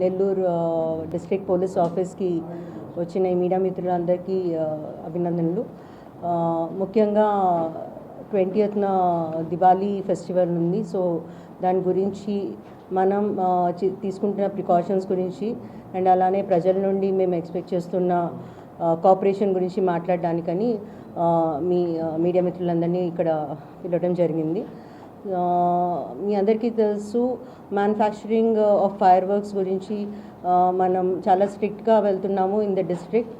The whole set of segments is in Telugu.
నెల్లూరు డిస్ట్రిక్ట్ పోలీస్ ఆఫీస్కి వచ్చిన ఈ మీడియా మిత్రులందరికీ అభినందనలు. ముఖ్యంగా ట్వంటీయత్న దివాళీ ఫెస్టివల్ ఉంది. సో దాని గురించి మనం తీసుకుంటున్న ప్రికాషన్స్ గురించి అండ్ అలానే ప్రజల నుండి మేము ఎక్స్పెక్ట్ చేస్తున్న కోఆపరేషన్ గురించి మాట్లాడడానికని మీ మీడియా మిత్రులందరినీ ఇక్కడ పిలవడం జరిగింది. మీ అందరికీ తెలుసు మ్యానుఫ్యాక్చరింగ్ ఆఫ్ ఫైర్ వర్క్స్ గురించి మనం చాలా స్ట్రిక్ట్గా వెళ్తున్నాము in the district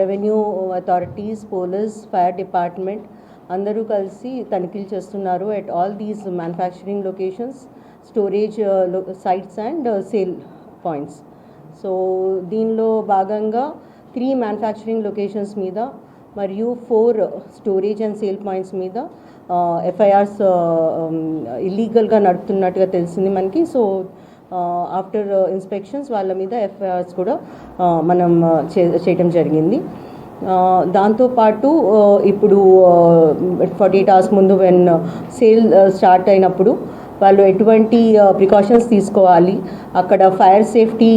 revenue authorities police fire department అందరూ కలిసి తనిఖీలు చేస్తున్నారు at all these manufacturing locations storage sites and sale points so దీనిలో భాగంగా త్రీ మ్యానుఫ్యాక్చరింగ్ లొకేషన్స్ మీద మరియు four storage and sale points మీద ఎఫ్ఐఆర్స్ ఇల్లీగల్గా నడుపుతున్నట్టుగా తెలిసింది మనకి. సో ఆఫ్టర్ ఇన్స్పెక్షన్స్ వాళ్ళ మీద ఎఫ్ఐఆర్స్ కూడా మనం చే చేయటం జరిగింది. దాంతోపాటు ఇప్పుడు ఫార్టీ ఎయిట్ అవర్స్ ముందు వెన్ సేల్ స్టార్ట్ అయినప్పుడు వాళ్ళు ఎటువంటి ప్రికాషన్స్ తీసుకోవాలి. అక్కడ ఫైర్ సేఫ్టీ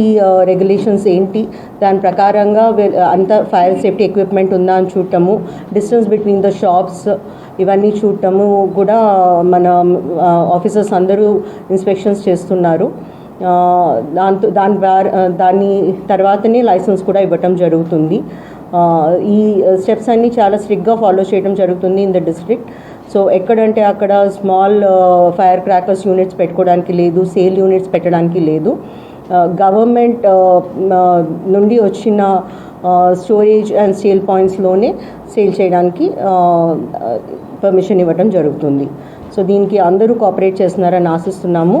రెగ్యులేషన్స్ ఏంటి? దాని ప్రకారంగా అంత ఫైర్ సేఫ్టీ ఎక్విప్మెంట్ ఉందా అని చూడటము. డిస్టెన్స్ బిట్వీన్ ద షాప్స్ ఇవన్నీ చూడటము కూడా మన ఆఫీసర్స్ అందరూ ఇన్స్పెక్షన్స్ చేస్తున్నారు. దాంతో దాని ద్వారా దాని తర్వాతనే లైసెన్స్ కూడా ఇవ్వటం జరుగుతుంది. ఈ స్టెప్స్ అన్నీ చాలా స్ట్రిక్ట్గా ఫాలో చేయడం జరుగుతుంది ఇన్ ద డిస్ట్రిక్ట్ సో ఎక్కడంటే అక్కడ స్మాల్ ఫైర్ క్రాకర్స్ యూనిట్స్ పెట్టుకోవడానికి లేదు సేల్ యూనిట్స్ పెట్టడానికి లేదు. గవర్నమెంట్ నుండి వచ్చిన స్టోరేజ్ అండ్ సేల్ పాయింట్స్లోనే సేల్ చేయడానికి పర్మిషన్ ఇవ్వడం జరుగుతుంది. సో దీనికి అందరూ కోఆపరేట్ చేస్తున్నారని ఆశిస్తున్నాము.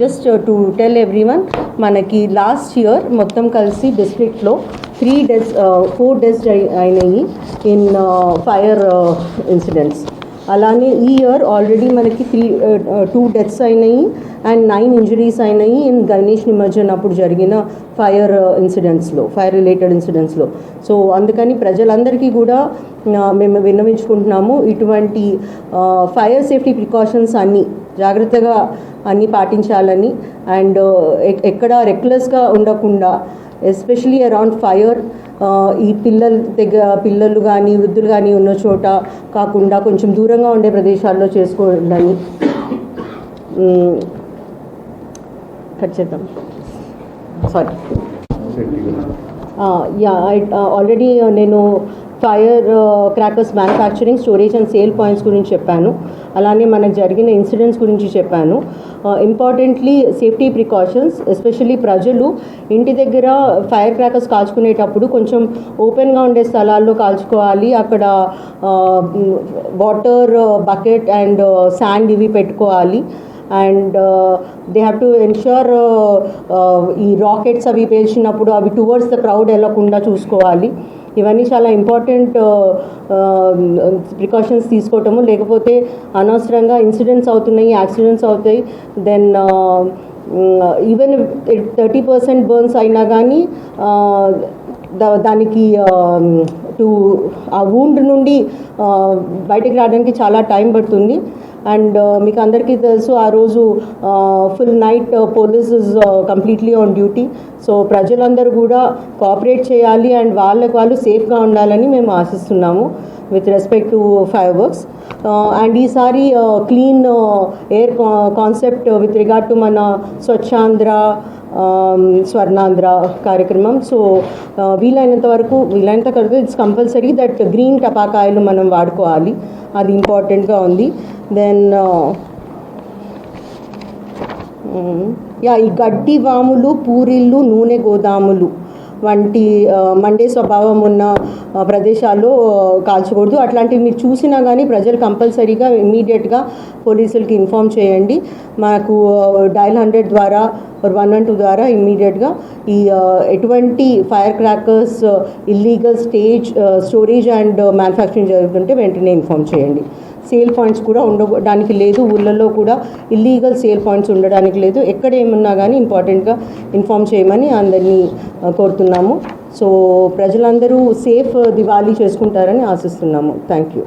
Just to tell everyone మనకి లాస్ట్ ఇయర్ మొత్తం కలిసి డిస్ట్రిక్ట్లో త్రీ డెస్ ఫోర్ డెస్ అయినాయి ఇన్ ఫైర్ ఇన్సిడెంట్స్ అలానే ఈ ఇయర్ ఆల్రెడీ మనకి త్రీ టూ డెత్స్ అయినాయి అండ్ నైన్ ఇంజరీస్ అయినాయి ఇన్ గణేష్ నిమజ్జనం అప్పుడు జరిగిన ఫైర్ ఇన్సిడెంట్స్లో ఫైర్ రిలేటెడ్ ఇన్సిడెంట్స్లో సో అందుకని ప్రజలందరికీ కూడా uh, మేము విన్నవించుకుంటున్నాము ఇటువంటి ఫైర్ సేఫ్టీ ప్రికాషన్స్ అన్నీ జాగ్రత్తగా అన్నీ పాటించాలని. అండ్ ఎక్కడ రెక్లెస్గా ఉండకుండా ఎస్పెషలీ అరౌండ్ ఫైర్ ఈ పిల్లల దగ్గర పిల్లలు కానీ వృద్ధులు కానీ ఉన్న చోట కాకుండా కొంచెం దూరంగా ఉండే ప్రదేశాల్లో చేసుకోవాలని ఖచ్చితం కట్ చేద్దాం. సారీ. యా ఆల్రెడీ నేను fire crackers manufacturing storage and sale points గురించి చెప్పాను. అలానే మనకు జరిగిన ఇన్సిడెంట్స్ గురించి చెప్పాను. ఇంపార్టెంట్లీ సేఫ్టీ ప్రికాషన్స్ ఎస్పెషల్లీ ప్రజలు ఇంటి దగ్గర ఫైర్ క్రాకర్స్ కాల్చుకునేటప్పుడు కొంచెం ఓపెన్గా ఉండే స్థలాల్లో కాల్చుకోవాలి. అక్కడ వాటర్ బకెట్ అండ్ శాండ్ ఇవి పెట్టుకోవాలి. And they have to ensure ఈ రాకెట్స్ అవి పేల్చినప్పుడు అవి టువర్డ్స్ ద క్రౌడ్ వెళ్ళకుండా చూసుకోవాలి. ఇవన్నీ చాలా ఇంపార్టెంట్ ప్రికాషన్స్ uh, um, తీసుకోవటము. లేకపోతే అనవసరంగా ఇన్సిడెంట్స్ అవుతున్నాయి యాక్సిడెంట్స్ అవుతాయి. Then even thirty percent burns అయినా కానీ uh, దా- దానికి um, టు ఆ వూండ్ నుండి బయటకు బయటికి రావడానికి చాలా టైం పడుతుంది. అండ్ uh, మీకు అందరికీ తెలుసు ఆ రోజు full night police is completely on duty so ప్రజలందరూ కూడా కోఆపరేట్ చేయాలి అండ్ వాళ్ళకు వాళ్ళు సేఫ్గా ఉండాలని మేము ఆశిస్తున్నాము with respect to fireworks and ఈసారి clean air concept with regard to మన స్వచ్ఛాంధ్ర um, స్వర్ణాంధ్ర కార్యక్రమం. సో uh, వీలైనంత వరకు వీలైనంత వరకు ఇట్స్ కంపల్సరీ దట్ గ్రీన్ టపాకాయలు మనం వాడుకోవాలి. అది ఇంపార్టెంట్గా ఉంది. దెన్ uh, యా ఈ గడ్డి వాములు పూరిళ్ళు నూనె గోదాములు. వంటి మండే స్వభావం ఉన్న ప్రదేశాల్లో కాల్చకూడదు. అట్లాంటివి మీరు చూసినా కానీ ప్రజలు కంపల్సరీగా ఇమీడియట్గా పోలీసులకి ఇన్ఫామ్ చేయండి. మాకు డైల్ హండ్రెడ్ ద్వారా వన్ వన్ టూ ద్వారా ఇమ్మీడియట్గా ఈ ఎటువంటి fire crackers illegal stage storage and manufacturing జరుగుతుంటే వెంటనే ఇన్ఫామ్ చేయండి. సేల్ పాయింట్స్ కూడా ఉండడానికి లేదు. ఊళ్ళల్లో కూడా ఇల్లీగల్ సేల్ పాయింట్స్ ఉండడానికి లేదు. ఎక్కడ ఏమున్నా కానీ ఇంపార్టెంట్గా ఇన్ఫామ్ చేయమని అందరినీ కోరుతున్నాము. సో ప్రజలందరూ సేఫ్ దివాళీ చేసుకుంటారని ఆశిస్తున్నాము. Thank you.